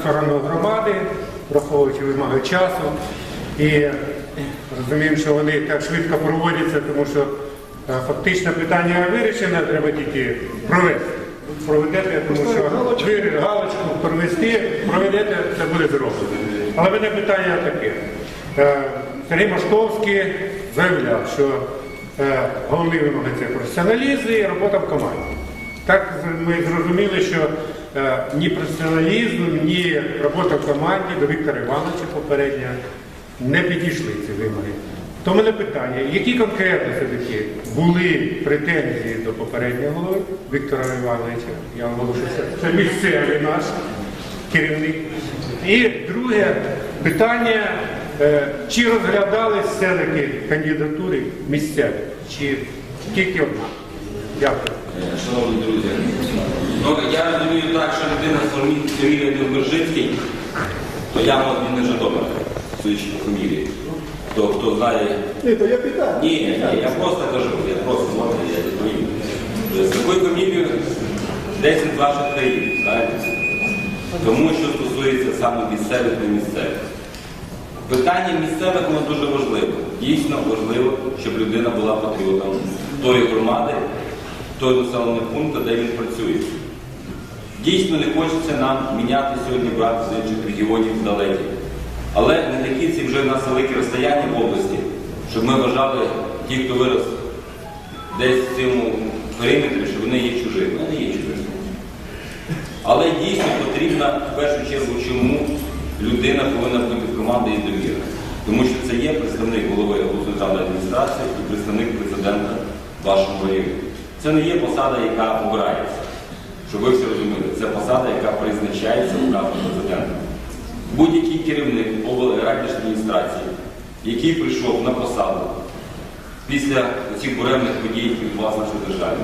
сторону громади, враховуючи вимоги часу. І розуміємо, що вони так швидко проводяться, тому що е, фактично питання вирішено, треба тільки провести. Проведете, тому що ви галочку провести, проведете, це буде зроблено. Але мене питання таке. Е, Сергій Машковський заявляв, що е, головні вимоги це професіоналізм і робота в команді. Так ми зрозуміли, що ні професіоналізм, ні робота в команді до Віктора Івановича попередньо не підійшли ці вимоги. То мене питання, які конкретно все-таки були претензії до попереднього голови Віктора Івановича? Я оголошую, це, це місцевий наш керівник. І друге питання, е, чи розглядались все-таки кандидатури місцеві, чи тільки одна? Дякую. Е, Шановні друзі, ну, я розумію так, що людина з фамілії Довбержинський, то я мав він не Житомир, судячи по фамілії. То хто знає. Ні, то я питаю. Ні, ні, я просто кажу, я просто можу, я відповім. З такою фамілією 10 ваших країн, знаєте? Тому що стосується саме місцевих і місцевих. Питання місцевих воно дуже важливе. Дійсно важливо, щоб людина була патріотом тої громади, того населеного пункту, де він працює. Дійсно не хочеться нам міняти сьогодні брати з інших регіонів далекі. Але не такі ці вже в нас великі розстояння в області, щоб ми вважали ті, хто вирос десь в цьому периметрі, що вони є чужими. Вони є чужими. Але дійсно потрібна в першу чергу, чому людина повинна бути в команді і довіра. Тому що це є представник голови обласної адміністрації і представник президента вашого району. Це не є посада, яка обирається. Щоб ви всі розуміли, це посада, яка призначається указом президента. Будь-який керівник адміністрації, який прийшов на посаду після цих буремних подій, які відбувалися в державі,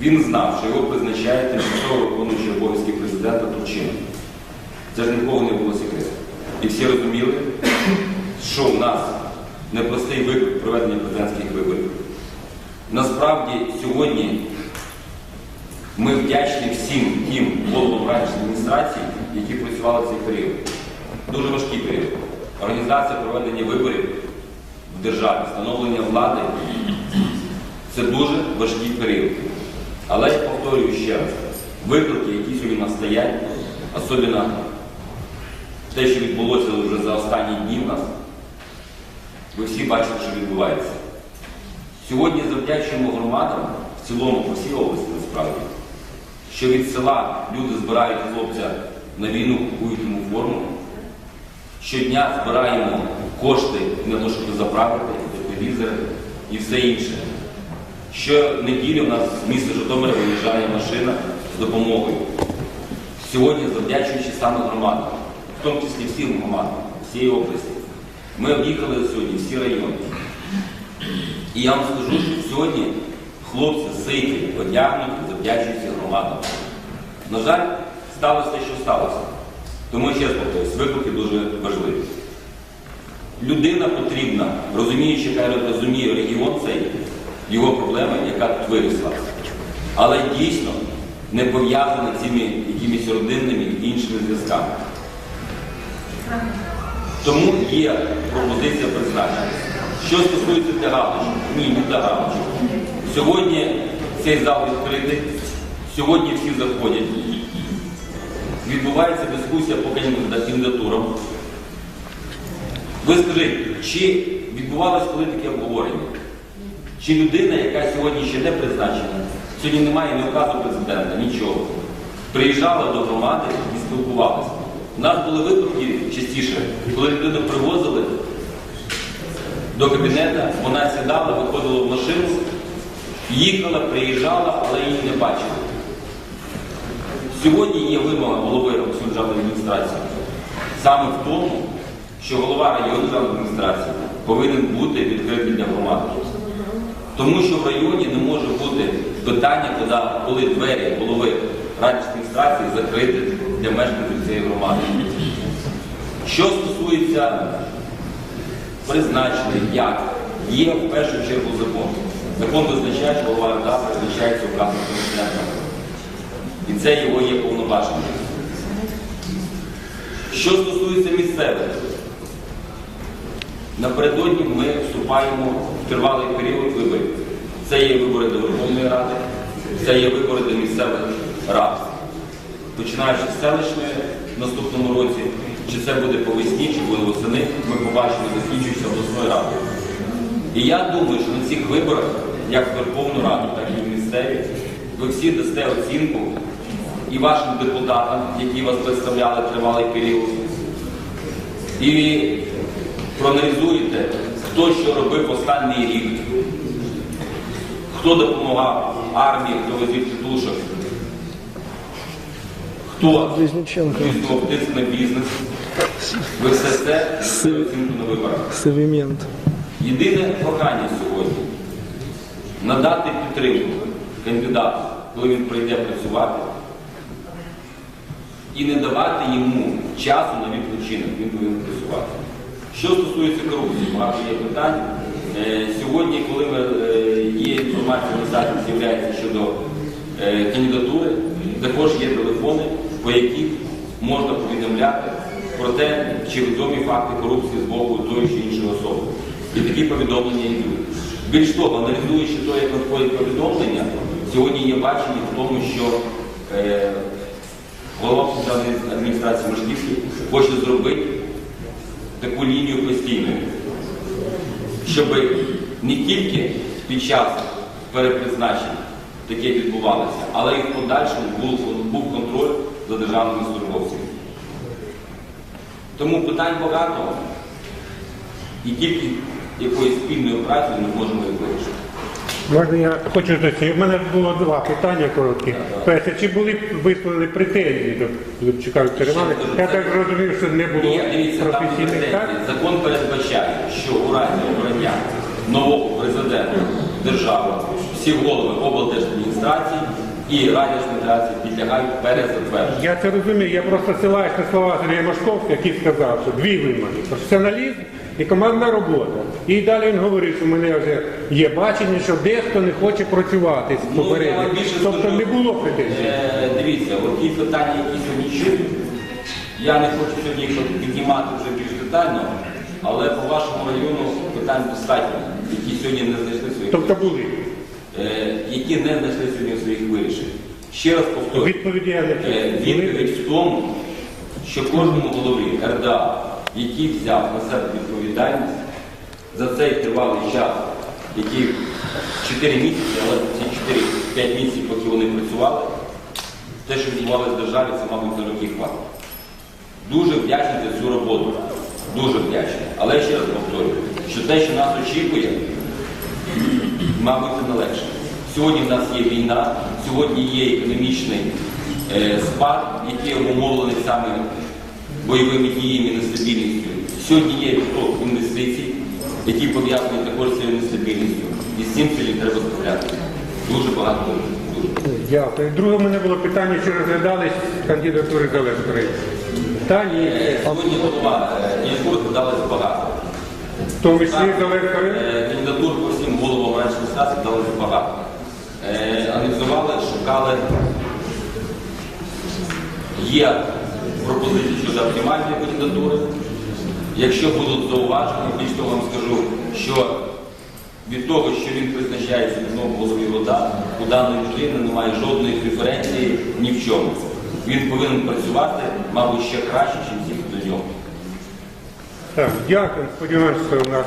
він знав, що його призначає тимчасово виконуючий обов'язки президента Турчина. Це ж нікого не було секрету. І всі розуміли, що в нас непростий виклик проведення президентських виборів. Насправді сьогодні ми вдячні всім тим головам радянської адміністрації, які працювали в цей період. Дуже важкий період. Організація проведення виборів в державі, встановлення влади це дуже важкий період. Але я повторюю ще раз, виклики, які сьогодні нас стоять, особливо те, що відбулося вже за останні дні в нас, ви всі бачите, що відбувається. Сьогодні завдячуємо громадам в цілому по всій області насправді, що від села люди збирають хлопця на війну, купують йому форму. Щодня збираємо кошти на те, щоб заправити телевізори і все інше. Щонеділі у нас з міста Житомира виїжджає машина з допомогою. Сьогодні, завдячуючи саме громадам, в тому числі всім громадам, всієї області, ми об'їхали сьогодні всі райони. І я вам скажу, що сьогодні хлопці ситі, одягнуті, завдячуються громадам. На жаль, сталося що сталося. Тому ще повторюсь, виклики дуже важливі. Людина потрібна, розуміючи, яка розуміє регіон цей, його проблеми, яка тут вирісла. Але дійсно не пов'язана цими якимись родинними і іншими зв'язками. Тому є пропозиція призначення. Що стосується для галочок, ні, не для галочок. Сьогодні цей зал відкритий, сьогодні всі заходять. Відбувається дискусія по кандидатурам. Ви скажіть, чи відбувалось коли таке обговорення? Чи людина, яка сьогодні ще не призначена, сьогодні немає ні указу президента, нічого, приїжджала до громади і спілкувалася? У нас були випадки частіше, коли людину привозили до кабінету, вона сідала, виходила в машину, їхала, приїжджала, але її не бачили. Сьогодні є вимога голови державної адміністрації саме в тому, що голова районної державної адміністрації повинен бути відкритий для громади. Тому що в районі не може бути питання, коли, двері голови адміністрації закриті для мешканців цієї громади. Що стосується призначення, як є в першу чергу закон. Закон визначає, що голова РДА призначається указом президента. І це його є повноваження. Що стосується місцевих, напередодні ми вступаємо в тривалий період виборів. Це є вибори до Верховної Ради, це є вибори до місцевих рад. Починаючи з селищної в наступному році, чи це буде по весні, чи буде восени, ми побачимо, закінчується обласною радою. І я думаю, що на цих виборах, як в Верховну Раду, так і в місцеві, ви всі дасте оцінку і вашим депутатам, які вас представляли тривалий період, і проаналізуєте, хто що робив останній рік, хто допомагав армії, хто возив тітушок, хто тиск на бізнес. Ви все це оцінку на виборах. Єдине прохання сьогодні надати підтримку кандидату, коли він прийде працювати, і не давати йому часу на відпочинок, він повинен працювати. Що стосується корупції, багато є питань. Е, Сьогодні, коли е, є інформація на сайті з'являється щодо е, кандидатури, також є телефони, по яких можна повідомляти про те, чи відомі факти корупції з боку тої чи іншої особи. І такі повідомлення йдуть. Більш того, аналізуючи те, як надходять повідомлення, сьогодні є бачення в тому, що е, голова державної адміністрації Машківський хоче зробити таку лінію постійною, щоб не тільки під час перепризначень таке відбувалося, але і в подальшому був, був контроль за державними службовцями. Тому питань багато, і тільки якоюсь спільною працею ми можемо їх вирішити. Можна я хочу уточнити? У мене було два питання короткі. Перше, чи були висловили претензії до Лубчука Віктора Івановича? Я так зрозумів, що не було Ні, дивіться, там не професійних так? Закон передбачає, що у разі обрання нового президента держави всі голови облдержадміністрації і радіоадміністрації підлягають перезатвердженню. Я це розумію, я просто ссилаюсь на слова Сергія Машковського, який сказав, що дві вимоги професіоналізм і командна робота. І далі він говорив, що в мене вже є бачення, що дехто не хоче працювати з Ну, вам більше Тобто не було претензій. Е, Дивіться, от ті питання, які сьогодні чую, я не хочу сьогодні їх піднімати вже більш детально, але по вашому району питань достатньо, які сьогодні не знайшли своїх Тобто були. е, які не знайшли сьогодні своїх вирішень. Ще раз повторюю. Відповіді я не Е. Відповідь в тому, що кожному голові РДА, який взяв на себе відповідальність за цей тривалий час, який 4 місяці, але ці 4-5 місяців, поки вони працювали, те, що відбувалося в державі, це, мабуть, на роки хватить. Дуже вдячний за цю роботу. Дуже вдячний. Але ще раз повторюю, що те, що нас очікує, мабуть, не легше. Сьогодні в нас є війна, сьогодні є економічний е, спад, який обумовлений саме бойовими діями нестабільністю. Сьогодні є відток інвестицій, які пов'язані також з цією нестабільністю. І з цим сьогодні треба справлятися. Дуже багато. Дякую. Друге в мене було питання, чи розглядались кандидатури Зеленської. Та ні. Е, Сьогодні голова Янкур додалось багато. В тому числі Зеленської. Е, Кандидатур по всім головам адміністрації дали багато. Е, Аналізували, шукали. Є пропозиції щодо оптимальної кандидатури. Якщо будуть зауваження, більш того вам скажу, що від того, що він призначається від нового голові РОДА, у даної людини немає жодної преференції ні в чому. Він повинен працювати, мабуть, ще краще, ніж всі до нього. Так, дякую. Сподіваємося, у нас